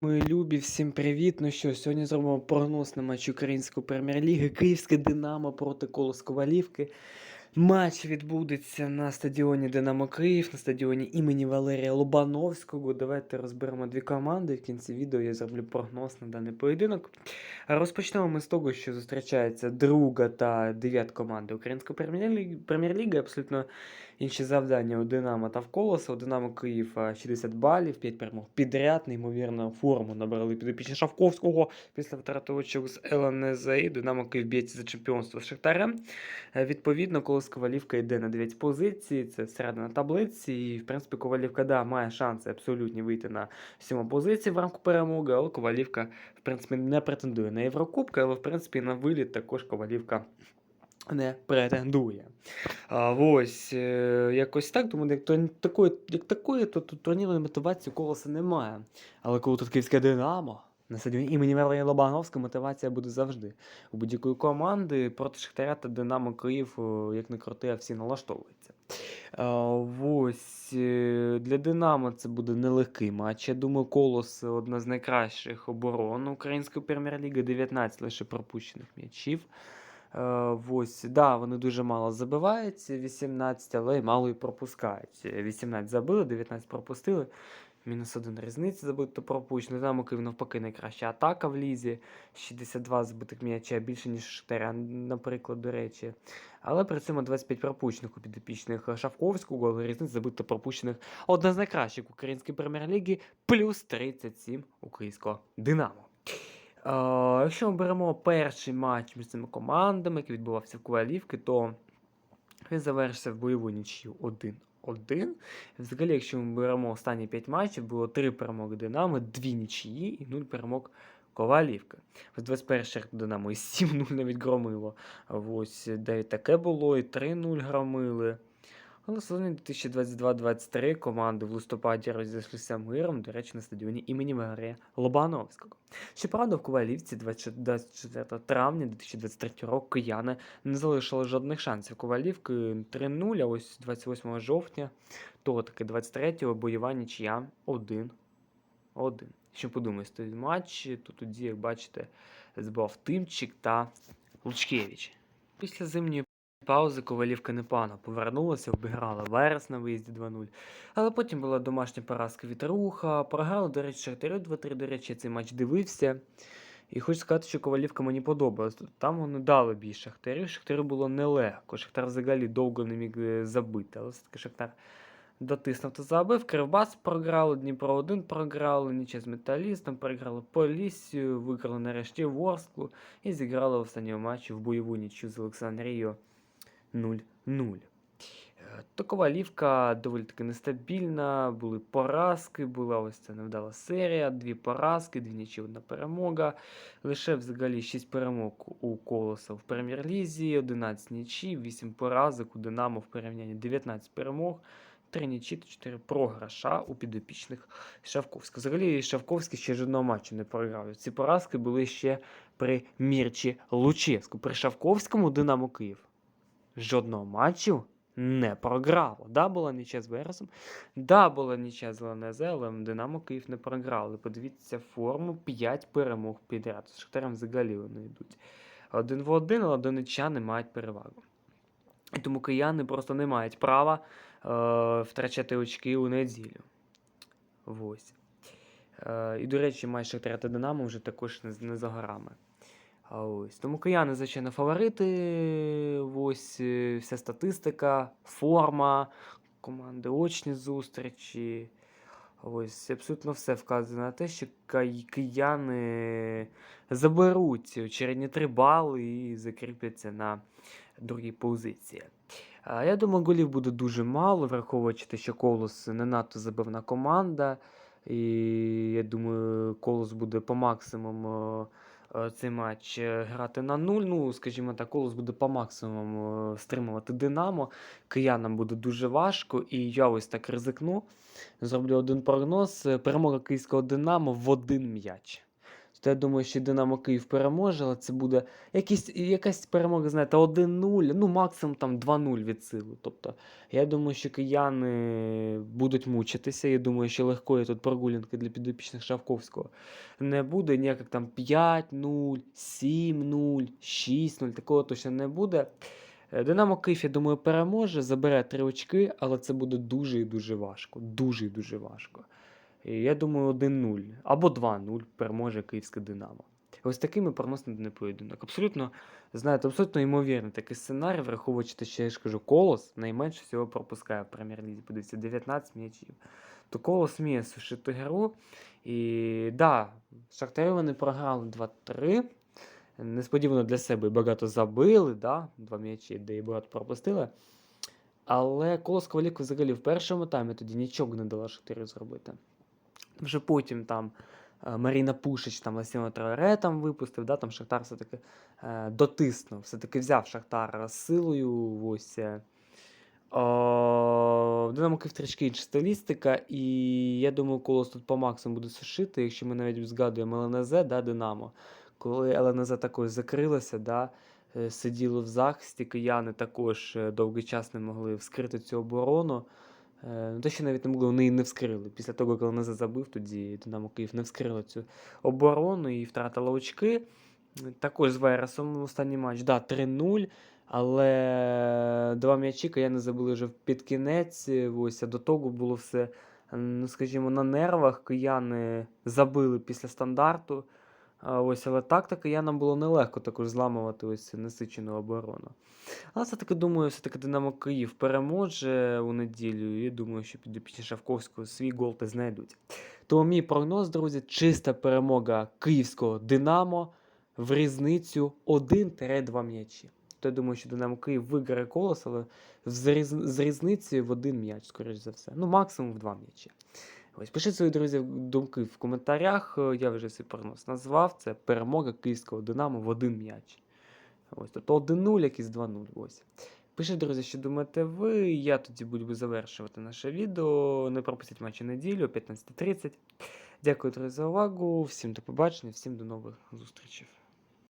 Мої любі, всім привіт! Ну що, сьогодні зробимо прогноз на матч Української прем'єр-ліги. Київське Динамо проти Колос Ковалівки. Матч відбудеться на стадіоні Динамо Київ, на стадіоні імені Валерія Лобановського. Давайте розберемо дві команди. В кінці відео я зроблю прогноз на даний поєдинок. Розпочнемо ми з того, що зустрічається друга та дев'ят команди Української. Прем'єр-ліги. Абсолютно інші завдання у Динамо та в Колоса. У Динамо Київ 60 балів, 5 перемог підряд. Неймовірно, форму набрали підопічні Шавковського після втрати очок з ЛНЗ. Динамо Київ б'ється за чемпіонство з Шахтарем. Е, Відповідно, Колос Ковалівка йде на 9 позицій, це середина таблиці. І, в принципі, Ковалівка да, має шанси абсолютні вийти на 7 позиції в рамку перемоги, але Ковалівка, в принципі, не претендує на Єврокубки, але в принципі на виліт також Ковалівка не претендує. А, ось, е, якось так. Тому як, такої, як такої, то, то турнірної мотивації колоса немає. Але коли тут київське Динамо, на стадіоні імені Валерія Лобановського мотивація буде завжди. У будь-якої команди проти Шахтаря та Динамо Київ, як не крути, а всі налаштовуються. Ось е, для Динамо це буде нелегкий матч. Я думаю, Колос одна з найкращих оборон української прем'єр-ліги, 19 лише пропущених м'ячів. Е, ось, да, вони дуже мало забивають, 18, але й мало і пропускають. 18 забили, 19 пропустили. Мінус один різниця забито пропущено. Динамо Київ навпаки найкраща атака в лізі. 62 збитих м'яча більше, ніж Шахтаря, наприклад, до речі. Але при цьому 25 пропущених у підопічних Шавковського, але різниця забито пропущених одна з найкращих в українській прем'єр-лігі, плюс 37 українського Динамо. Якщо ми беремо перший матч між цими командами, який відбувався в Ковалівки, то він завершився в бойову нічию 1-1. Взагалі, якщо ми беремо останні 5 матчів, було 3 перемоги Динамо, 2 нічиї і 0 перемог Ковалівки. В 21 Динамо і 7-0 навіть громило. Ось, де таке було, і 3-0 громили. В сезоні 2022-2023 команди в листопаді розійшлися миром, до речі, на стадіоні імені Валерія Лобановського. Щоправда, в Ковалівці 24 травня 2023 року кияни не залишили жодних шансів. Ковалівки 3-0, а ось 28 жовтня, то таки 23-го бойова нічия 1-1. Що подумаєте, той матч, то тоді, як бачите, збав Тимчик та Лучкевич. Після зимньої паузи Ковалівка непогано повернулася, обіграла Верес на виїзді 2-0. Але потім була домашня поразка від Руха. Програли, до речі, Шахтарю 2-3, до речі, цей матч дивився. І хочу сказати, що Ковалівка мені подобалась. Там вони дали бій Шахтарю. Шахтарю було нелегко. Шахтар взагалі довго не міг е, забити. Але все-таки Шахтар дотиснув та забив. Кривбас програли, Дніпро 1 програли, ніче з металістом, програли Поліссію, виграли нарешті Ворсклу і зіграли в останньому матчі в бойову нічю з Олександрією 0-0. Е, То доволі таки нестабільна, були поразки, була ось ця невдала серія, дві поразки, дві нічі, одна перемога. Лише взагалі 6 перемог у Колоса в прем'єр-лізі, 11 нічі, 8 поразок у Динамо в порівнянні 19 перемог. 3 нічі та 4 програша у підопічних Шавковська. Взагалі Шавковський ще жодного матчу не програв. Ці поразки були ще при Мірчі Лучевську. При Шавковському Динамо Київ жодного матчу не програло. Да, була нічия з Вересом, да, була нічия з ЛНЗ, але Динамо Київ не програли. Подивіться форму 5 перемог підряд. З Шахтарем взагалі вони йдуть. Один в один, але донечани мають перевагу. І тому кияни просто не мають права е, втрачати очки у неділю. Ось. Е, і, до речі, матч Шахтаря та Динамо вже також не, не за горами. Ось. Тому кияни, звичайно, фаворити. Ось е, вся статистика, форма, команди очні зустрічі. Ось абсолютно все вказує на те, що кияни заберуть очередні три бали і закріпляться на другій позиції. Я думаю, голів буде дуже мало, враховуючи те, що Колос не надто забивна команда. І я думаю, Колос буде по максимуму цей матч е, грати на нуль. Ну, скажімо так, Колос буде по максимуму е, стримувати Динамо. Киянам буде дуже важко, і я ось так ризикну. Зроблю один прогноз. Е, Перемога київського Динамо в один м'яч. То я думаю, що Динамо Київ переможе, але це буде якісь, якась перемога, знаєте, 1-0, ну максимум там 2-0 від сили. Тобто, я думаю, що кияни будуть мучитися. Я думаю, що легкої тут прогулянки для підопічних Шавковського не буде. Ніяких там 5-0, 7-0, 6-0, такого точно не буде. Динамо Київ, я думаю, переможе, забере три очки, але це буде дуже і дуже важко. Дуже і дуже важко. Я думаю, 1-0 або 2-0 переможе київське Динамо. Ось такий ми проносний поєдинок. Абсолютно, знаєте, абсолютно ймовірний такий сценарій, враховуючи те, що я ж кажу, колос найменше всього пропускає в прем'єр-лізі. Подивіться, 19 м'ячів. То колос вміє сушити гру. І да, Шахтарі вони програли 2-3. Несподівано для себе багато забили, да? два м'ячі, де і багато пропустили. Але колос Ковалівки взагалі в першому таймі тоді нічого не дала Шахтарю зробити. Вже потім там е, Маріна Пушич, там Ласіно Траоре там випустив, да, там Шахтар все-таки е, дотиснув, все-таки взяв Шахтар силою. Ось, Динамо Київ трішки інша стилістика, і я думаю, Колос тут по максимуму буде сушити, якщо ми навіть згадуємо ЛНЗ, да, Динамо. Коли ЛНЗ також закрилося, да, е, сиділо в захисті, кияни також е, довгий час не могли вскрити цю оборону. Е, Ну, те, що навіть не могли, вони і не вскрили. Після того, як ЛНЗ забив, тоді Динамо Київ не вскрила цю оборону і втратила очки. Також з Вересом останній матч, да, 3-0. Але два м'ячі кияни забили вже під кінець. Ось, а до того було все, ну, скажімо, на нервах. Кияни забили після стандарту. Ось, але так то киянам було нелегко також зламувати ось цю насичену оборону. Але все-таки думаю, все-таки Динамо Київ переможе у неділю. І думаю, що підопічні Шавковського свій гол та знайдуть. Тому мій прогноз, друзі, чиста перемога київського Динамо в різницю 1-2 м'ячі. То я думаю, що Динамо Київ виграє колос, але з різницею в один м'яч, скоріш за все. Ну, максимум в два м'ячі. Ось пишіть свої друзі думки в коментарях. Е, Я вже свій прогноз назвав. Це перемога київського Динамо в один м'яч. Ось тут 1-0, якийсь 2-0. Ось. Пишіть, друзі, що думаєте ви. Я тоді буду завершувати наше відео. Не пропустіть матчі неділю о 15.30. Дякую, друзі, за увагу. Всім до побачення, всім до нових зустрічей.